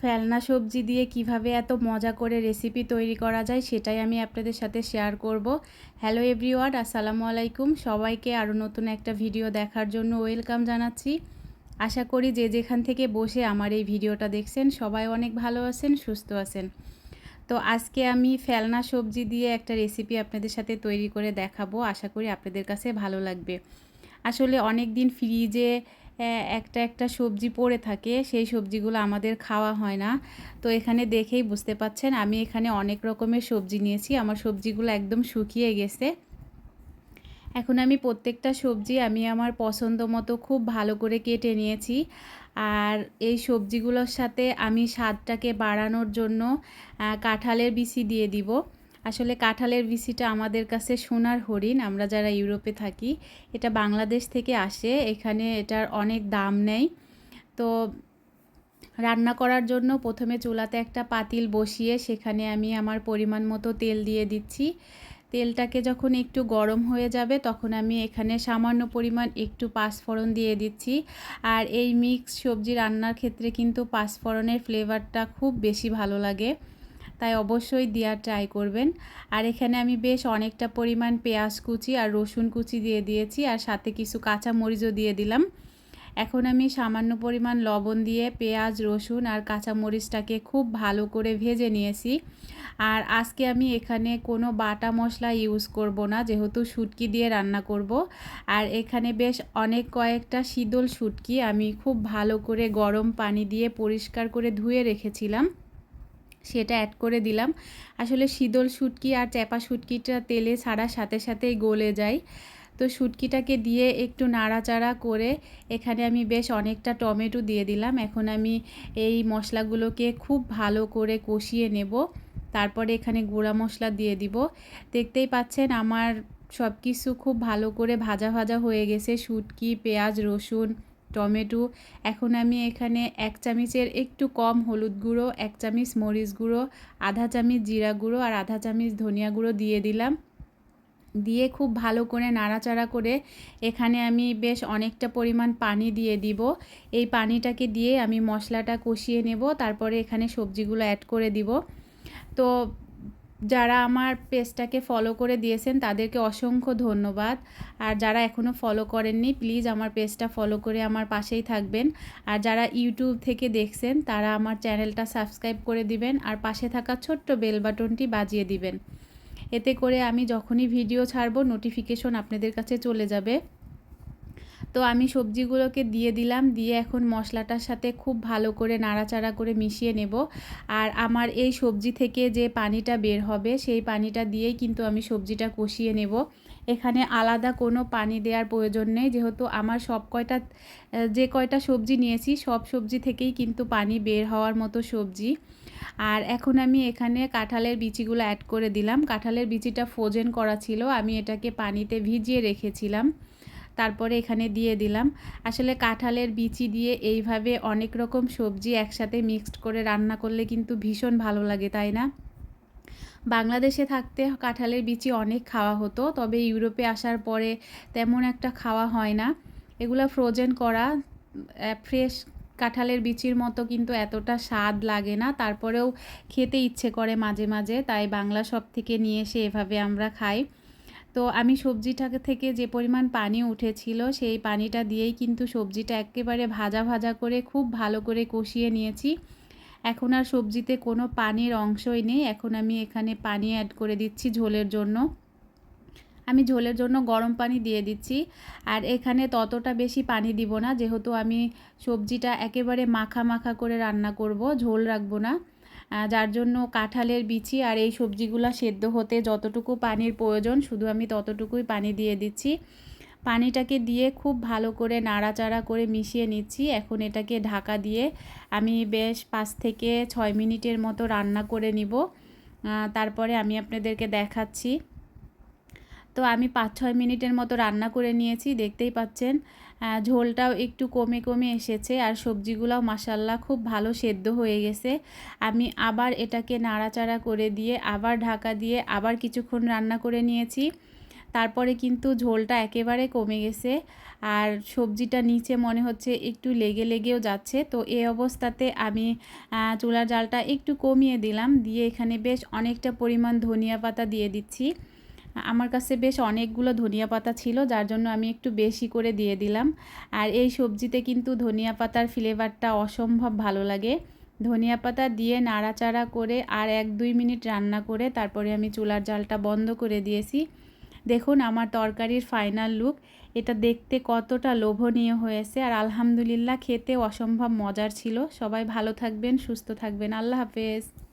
ফেলনা সবজি দিয়ে কীভাবে এত মজা করে রেসিপি তৈরি করা যায় সেটাই আমি আপনাদের সাথে শেয়ার করব। হ্যালো এভরিওয়ান আসসালামু আলাইকুম। সবাইকে আরও নতুন একটা ভিডিও দেখার জন্য ওয়েলকাম জানাচ্ছি। আশা করি যে যেখান থেকে বসে আমার এই ভিডিওটা দেখছেন, সবাই অনেক ভালো আছেন, সুস্থ আছেন। তো আজকে আমি ফেলনা সবজি দিয়ে একটা রেসিপি আপনাদের সাথে তৈরি করে দেখাবো। আশা করি আপনাদের কাছে ভালো লাগবে। আসলে অনেক দিন ফ্রিজে একটা একটা সবজি পড়ে থাকে, সেই সবজিগুলো আমাদের খাওয়া হয় না। তো এখানে দেখেই বুঝতে পাচ্ছেন, আমি এখানে অনেক রকমের সবজি নিয়েছি, আমার সবজিগুলো একদম শুকিয়ে গেছে। এখন আমি প্রত্যেকটা সবজি আমি আমার পছন্দ মতো খুব ভালো করে কেটে নিয়েছি। আর এই সবজিগুলোর সাথে আমি স্বাদটাকে বাড়ানোর জন্য কাঁঠালের বিচি দিয়ে দিব। আসলে কাঁঠালের বিচিটা আমাদের কাছে সোনার হরিণ, আমরা যারা ইউরোপে থাকি, এটা বাংলাদেশ থেকে আসে, এখানে এটার অনেক দাম নেই। তো রান্না করার জন্য প্রথমে চুলাতে একটা পাতিল বসিয়ে সেখানে আমি আমার পরিমাণ মতো তেল দিয়ে দিচ্ছি। তেলটাকে যখন একটু গরম হয়ে যাবে, তখন আমি এখানে সামান্য পরিমাণ একটু পাঁচফোড়ন দিয়ে দিচ্ছি। আর এই মিক্স সবজি রান্নার ক্ষেত্রে কিন্তু পাঁচফোড়নের ফ্লেভারটা খুব বেশি ভালো লাগে। তাই অবশ্যই দেওয়ার ট্রাই করবেন। আর এখানে আমি বেশ অনেকটা পরিমাণ পেঁয়াজ কুচি আর রসুন কুচি দিয়ে দিয়েছি আর সাথে কিছু কাঁচা মরিচও দিয়ে দিলাম। এখন আমি সামান্য পরিমাণ লবণ দিয়ে পেঁয়াজ, রসুন আর কাঁচা মরিচটাকে খুব ভালো করে ভেজে নিয়েছি। আর আজকে আমি এখানে কোনো বাটা মশলা ইউজ করব না, যেহেতু শুটকি দিয়ে রান্না করব। আর এখানে বেশ অনেক কয়েকটা শীতল শুটকি আমি খুব ভালো করে গরম পানি দিয়ে পরিষ্কার করে ধুয়ে রেখেছিলাম। সেটা অ্যাড করে দিলাম। আসলে শীতল শুটকি আর চ্যাপা শুটকিটা তেলে ছাড়ার সাথে সাথেই গলে যায়। তো শুটকিটাকে দিয়ে একটু নাড়াচাড়া করে এখানে আমি বেশ অনেকটা টমেটো দিয়ে দিলাম। এখন আমি এই মশলাগুলোকে খুব ভালো করে কষিয়ে নেব। তারপরে এখানে গুঁড়া মশলা দিয়ে দিব। দেখতেই পাচ্ছেন আমার সব কিছু খুব ভালো করে ভাজা ভাজা হয়ে গেছে। শুটকি, পেঁয়াজ, রসুন টমেটো। এখন আমি এখানে এক চামচের একটু কম হলুদ গুঁড়ো, এক চামচ মরিচ গুঁড়ো, আধা চামচ জিরা গুঁড়ো আর আধা চামচ ধনিয়া গুঁড়ো দিয়ে দিলাম। দিয়ে খুব ভালো করে নাড়াচাড়া করে এখানে আমি বেশ অনেকটা পরিমাণ পানি দিয়ে দিব। এই পানিটাকে দিয়ে আমি মশলাটা কষিয়ে নেব, তারপরে এখানে সবজিগুলো অ্যাড করে দিব। তো যারা আমার পেজটাকে ফলো করে দিয়েছেন, তাদেরকে অসংখ্য ধন্যবাদ। আর যারা এখনও ফলো করেননি প্লিজ আমার পেজটা ফলো করে আমার পাশেই থাকবেন। আর যারা ইউটিউব থেকে দেখছেন, তারা আমার চ্যানেলটা সাবস্ক্রাইব করে দিবেন আর পাশে থাকা ছোট্ট বেল বাটনটি বাজিয়ে দিবেন। এতে করে আমি যখনই ভিডিও ছাড়বো নোটিফিকেশন আপনাদের কাছে চলে যাবে। তো আমি সবজিগুলোকে দিয়ে দিলাম, দিয়ে এখন মশলাটার সাথে খুব ভালো করে নাড়াচাড়া করে মিশিয়ে নেব। আর আমার এই সবজি থেকে যে পানিটা বের হবে, সেই পানিটা দিয়েই কিন্তু আমি সবজিটা কষিয়ে নেব। এখানে আলাদা কোনো পানি দেওয়ার প্রয়োজন নেই, যেহেতু আমার সব কয়টা, যে কয়টা সবজি নিয়েছি, সব সবজি থেকেই কিন্তু পানি বের হওয়ার মতো সবজি। আর এখন আমি এখানে কাঁঠালের বিচিগুলো অ্যাড করে দিলাম। কাঁঠালের বিচিটা ফ্রোজেন করা ছিল, আমি এটাকে পানিতে ভিজিয়ে রেখেছিলাম। তারপরে এখানে দিয়ে দিলাম। আসলে কাঁঠালের বিচি দিয়ে এইভাবে অনেক রকম সবজি একসাথে মিক্সড করে রান্না করলে কিন্তু ভীষণ ভালো লাগে, তাই না? বাংলাদেশে থাকতে কাঁঠালের বিচি অনেক খাওয়া হতো, তবে ইউরোপে আসার পরে তেমন একটা খাওয়া হয় না। এগুলো ফ্রোজেন করা ফ্রেশ কাঁঠালের বিচির মতো কিন্তু এতটা স্বাদ লাগে না। তারপরেও খেতে ইচ্ছে করে মাঝে মাঝে, তাই বাংলা সব থেকে নিয়ে এসে এভাবে আমরা খাই। তো আমি সবজিটাকে থেকে যে পরিমাণ পানি উঠেছিল, সেই পানিটা দিয়েই কিন্তু সবজিটা একেবারে ভাজা ভাজা করে খুব ভালো করে কষিয়ে নিয়েছি। এখন আর সবজিতে কোনো পানির অংশই নেই। এখন আমি এখানে পানি অ্যাড করে দিচ্ছি ঝোলের জন্য। আমি ঝোলের জন্য গরম পানি দিয়ে দিচ্ছি। আর এখানে ততটা বেশি পানি দিব না, যেহেতু আমি সবজিটা একেবারে মাখা মাখা করে রান্না করব, ঝোল রাখব না। যার জন্য কাঁঠালের বিচি আর এই সবজিগুলো সেদ্ধ হতে যতটুকু পানির প্রয়োজন, শুধু আমি ততটুকুই পানি দিয়ে দিচ্ছি। পানিটাকে দিয়ে খুব ভালো করে নাড়াচাড়া করে মিশিয়ে নিচ্ছি। এখন এটাকে ঢাকা দিয়ে আমি বেশ পাঁচ থেকে ছয় মিনিটের মতো রান্না করে নিব। তারপরে আমি আপনাদেরকে দেখাচ্ছি। তো আমি পাঁচ ছয় মিনিটের মতো রান্না করে নিয়েছি, দেখতেই পাচ্ছেন। ঝোলটাও একটু কমে কমে এসেছে আর সবজিগুলোও মাসাল্লাহ খুব ভালো সেদ্ধ হয়ে গেছে। আমি আবার এটাকে নাড়াচাড়া করে দিয়ে আবার ঢাকা দিয়ে আবার কিছুক্ষণ রান্না করে নিয়েছি। তারপরে কিন্তু ঝোলটা একেবারে কমে গেছে আর সবজিটা নিচে মনে হচ্ছে একটু লেগে, লেগেও যাচ্ছে। তো এই অবস্থাতে আমি চুলার জালটা একটু কমিয়ে দিলাম। দিয়ে এখানে বেশ অনেকটা পরিমাণ ধনিয়া পাতা দিয়ে দিচ্ছি। আমার কাছে বেশ অনেকগুলো ধনিয়া পাতা ছিল, যার জন্য আমি একটু বেশি করে দিয়ে দিলাম। আর এই সবজিতে কিন্তু ধনিয়া পাতার ফ্লেভারটা অসম্ভব ভালো লাগে। ধনিয়া পাতা দিয়ে নাড়াচাড়া করে আর এক দুই মিনিট রান্না করে তারপরে আমি চুলার জালটা বন্ধ করে দিয়েছি। দেখুন, আমার তরকারির ফাইনাল লুক। এটা দেখতে কতটা লোভনীয় হয়েছে আর আলহামদুলিল্লাহ খেতে অসম্ভব মজার ছিল। সবাই ভালো থাকবেন, সুস্থ থাকবেন। আল্লাহ হাফেজ।